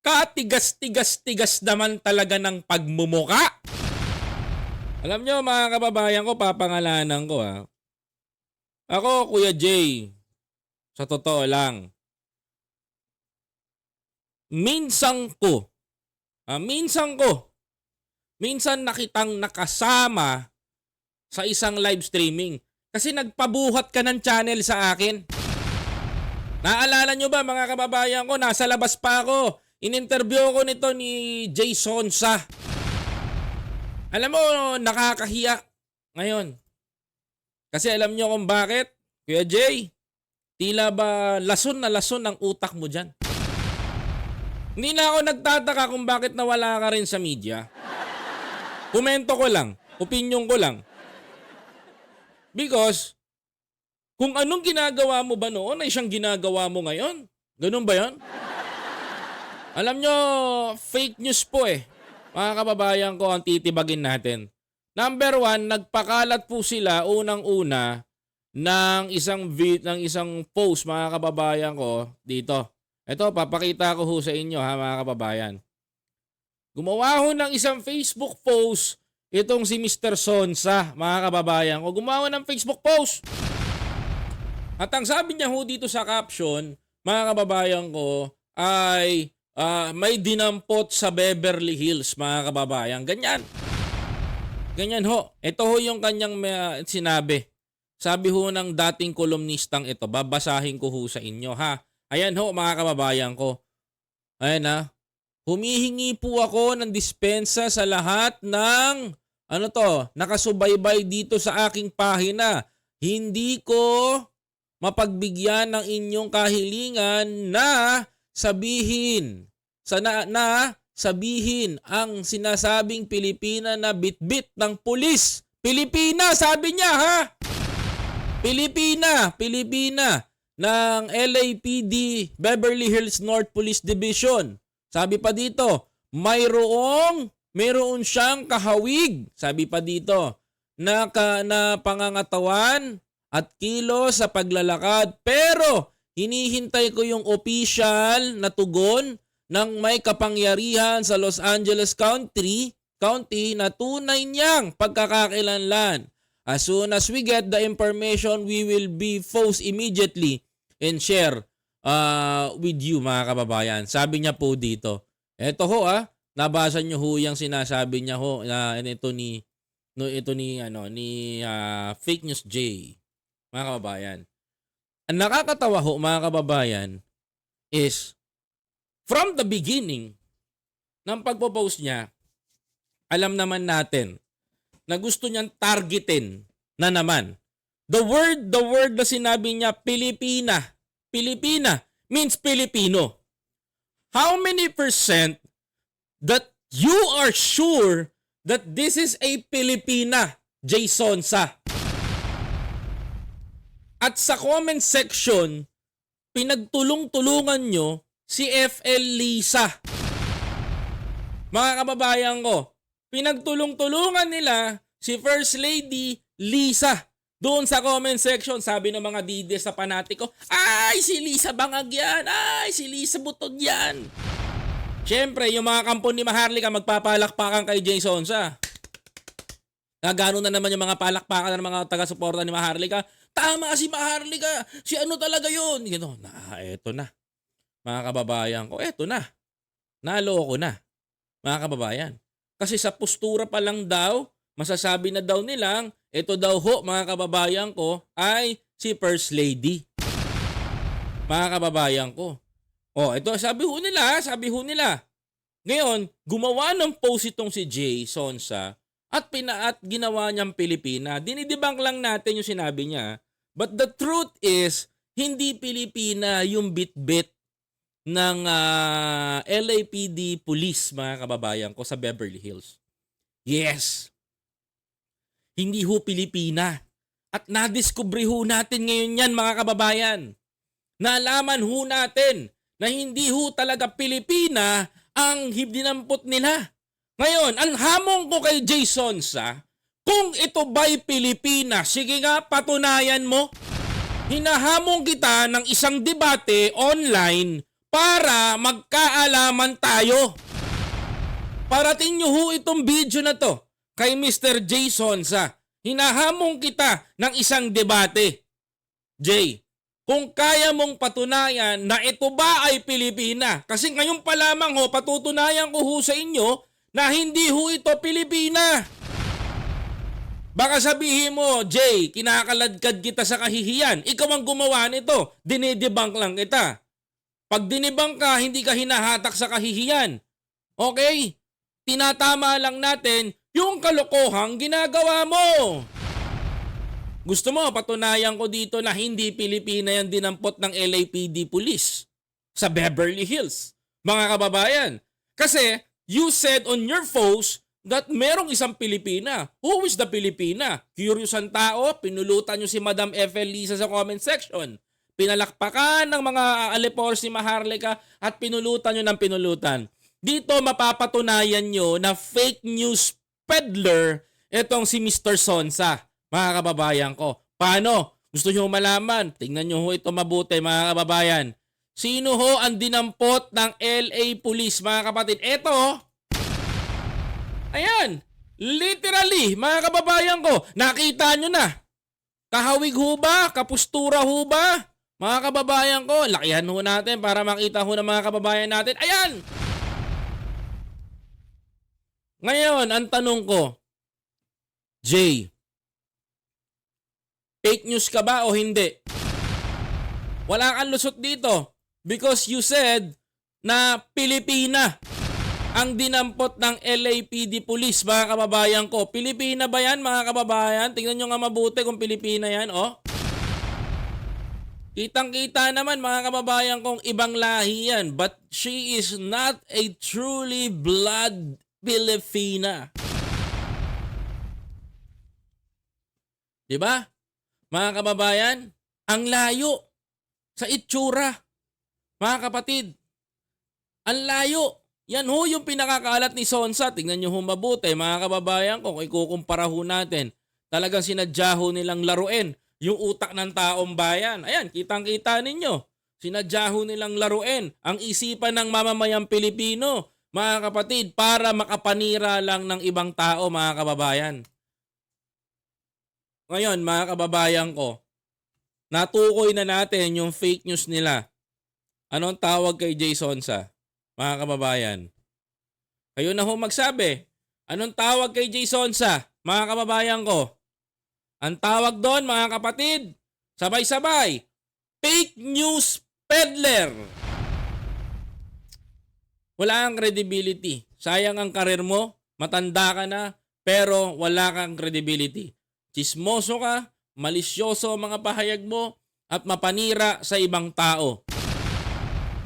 katigas-tigas-tigas naman talaga ng pagmumuka. Alam nyo mga kababayan ko, papangalanan ko ha. Ako, Kuya Jay, sa totoo lang, minsan ko, ah, minsan ko, minsan nakitang nakasama sa isang live streaming. Kasi nagpabuhat ka ng channel sa akin. Naalala nyo ba mga kababayan ko, nasa labas pa ako. In-interview ko nito ni Jason Sa. Alam mo, nakakahiya ngayon. Kasi alam nyo kung bakit? Kuya Jay, tila ba lason na lason ang utak mo dyan? Hindi na ako nagtataka kung bakit nawala ka rin sa media. Komento ko lang, opinion ko lang. Because, kung anong ginagawa mo ba noon ay siyang ginagawa mo ngayon. Ganun ba yon? Alam nyo, fake news po eh. Mga kababayan ko ang titibagin natin. Number one, nagpakalat po sila unang-una ng isang vid ng isang post mga kababayan ko dito. Ito, papakita ko ho sa inyo ha mga kababayan. Gumawa ho ng isang Facebook post itong si Mr. Sonsa, mga kababayan ko. Gumawa ng Facebook post. At ang sabi niya ho dito sa caption, mga kababayan ko, ay ah, may dinampot sa Beverly Hills, mga kababayan. Ganyan. Ganyan ho. Ito ho yung kanyang may- sinabi. Sabi ho ng dating kolumnistang ito, babasahin ko ho sa inyo ha. Ayan ho mga kababayan ko. Ayan ha. Humihingi po ako ng dispensa sa lahat ng ano to, nakasubaybay dito sa aking pahina. Hindi ko mapagbigyan ng inyong kahilingan na sabihin sa na, na sabihin ang sinasabing Pilipina na bitbit ng pulis. Pilipina, sabi niya ha. Pilipina, Pilipina ng LAPD Beverly Hills North Police Division. Sabi pa dito, mayroong mayroon siyang kahawig. Sabi pa dito, na, ka, na pangangatawan at kilo sa paglalakad. Pero hinihintay ko yung official na tugon ng may kapangyarihan sa Los Angeles County, County na tunay niyang pagkakakilanlan. As soon as we get the information, we will be forced immediately and share uh, with you mga kababayan. Sabi niya po dito. Eto ho ah, nabasa niyo ho yung sinasabi niya ho na ito ni no ito ni ano ni ah, Fake News J. Mga kababayan. Ang nakakatawa ho mga kababayan is from the beginning ng pagpo-post niya, alam naman natin na gusto niyang targetin na naman. The word, the word na sinabi niya, Pilipina. Pilipina means Filipino. How many percent that you are sure that this is a Pilipina, Jason Sa? At sa comment section, pinagtulong-tulungan nyo si FL Lisa. Mga kababayan ko, pinagtulong-tulungan nila si First Lady Lisa. Doon sa comment section, sabi ng mga dides sa panatiko, ay si Lisa Bangag yan, ay si Lisa Butog yan. Siyempre, yung mga kampo ni Maharlika magpapalakpakan kay Jason sa. Nagano na naman yung mga palakpakan ng mga taga-suporta ni Maharlika. Tama si Maharlika, si ano talaga yun. Gano, na, eto na. Mga kababayan ko, eto na. Naloko na. Mga kababayan. Kasi sa postura pa lang daw, masasabi na daw nilang, ito daw ho mga kababayan ko ay si First Lady. Mga kababayan ko. Oh, ito sabi ho nila, sabi ho nila. Ngayon, gumawa ng post itong si Jay Sonsa at pinaat ginawa niyang Pilipina. Dinidibang lang natin yung sinabi niya. But the truth is, hindi Pilipina yung bit-bit ng ah, LAPD police mga kababayan ko sa Beverly Hills. Yes. Hindi ho Pilipina. At nadiskubre ho natin ngayon yan mga kababayan. Nalaman ho natin na hindi ho talaga Pilipina ang hibdinampot nila. Ngayon, ang hamon ko kay Jason sa kung ito ba'y Pilipina, sige nga patunayan mo. Hinahamon kita ng isang debate online para magkaalaman tayo. Parating nyo ho itong video na to kay Mr. Jason sa hinahamong kita ng isang debate. Jay, kung kaya mong patunayan na ito ba ay Pilipina, kasi ngayon pa lamang ho, patutunayan ko ho sa inyo na hindi ho ito Pilipina. Baka sabihin mo, Jay, kinakaladkad kita sa kahihiyan. Ikaw ang gumawa nito. Dinidebunk lang kita. Pag dinibang ka, hindi ka hinahatak sa kahihiyan. Okay? Tinatama lang natin yung kalokohang ginagawa mo. Gusto mo, patunayan ko dito na hindi Pilipina yan dinampot ng LAPD police sa Beverly Hills. Mga kababayan. Kasi you said on your post that merong isang Pilipina. Who is the Pilipina? Curious ang tao, pinulutan nyo si Madam FL Lisa sa comment section. Pinalakpakan ng mga alipor si Maharlika at pinulutan nyo ng pinulutan. Dito mapapatunayan nyo na fake news peddler itong si Mr. Sonsa, mga kababayan ko. Paano? Gusto nyo malaman? Tingnan nyo ho ito mabuti, mga kababayan. Sino ho ang dinampot ng LA Police, mga kapatid? Ito, Ayan, literally, mga kababayan ko, nakita nyo na. Kahawig ho ba? Kapustura ho ba? Mga kababayan ko, lakihan ho natin para makita ho ng mga kababayan natin. Ayan! Ngayon, ang tanong ko, Jay, fake news ka ba o hindi? Wala kang lusot dito because you said na Pilipina ang dinampot ng LAPD police, mga kababayan ko. Pilipina ba yan, mga kababayan? Tingnan nyo nga mabuti kung Pilipina yan, oh. Kitang-kita naman, mga kababayan kong ibang lahi yan. But she is not a truly blood Filipina. Diba? Mga kababayan, ang layo sa itsura. Mga kapatid, ang layo. Yan ho yung pinakakalat ni Sonsa. Tingnan nyo ho mabuti mga kababayan. Kung ikukumpara ho natin, talagang sinadya ho nilang laruin yung utak ng taong bayan. Ayan, kitang-kita ninyo. Sinadya ho nilang laruin ang isipan ng mamamayang Pilipino, mga kapatid, para makapanira lang ng ibang tao, mga kababayan. Ngayon, mga kababayan ko, natukoy na natin yung fake news nila. Anong tawag kay Jay Sonsa? mga kababayan. Kayo na ho magsabi. Anong tawag kay Jay Sonsa, mga kababayan ko? Ang tawag doon, mga kapatid, sabay-sabay, fake news peddler. Wala kang credibility. Sayang ang karir mo, matanda ka na, pero wala kang credibility. Chismoso ka, malisyoso ang mga pahayag mo, at mapanira sa ibang tao.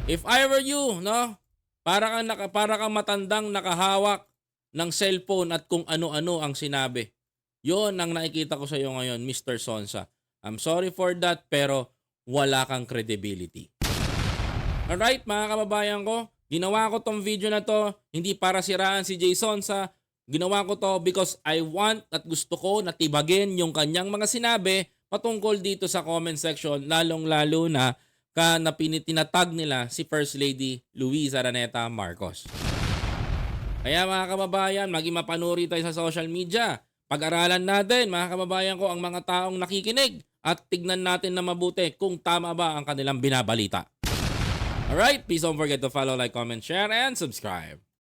If I were you, no, para kang, naka, para kang matandang nakahawak ng cellphone at kung ano-ano ang sinabi. Yon ang nakikita ko sa iyo ngayon, Mr. Sonsa. I'm sorry for that, pero wala kang credibility. Alright, mga kababayan ko, ginawa ko tong video na to hindi para siraan si Jay Sonsa. Ginawa ko to because I want at gusto ko na tibagin yung kanyang mga sinabi patungkol dito sa comment section, lalong-lalo na ka na pinitinatag nila si First Lady Luisa Araneta Marcos. Kaya mga kababayan, maging mapanuri tayo sa social media. Pag-aralan natin, mga kababayan ko, ang mga taong nakikinig at tignan natin na mabuti kung tama ba ang kanilang binabalita. Alright, please don't forget to follow, like, comment, share, and subscribe.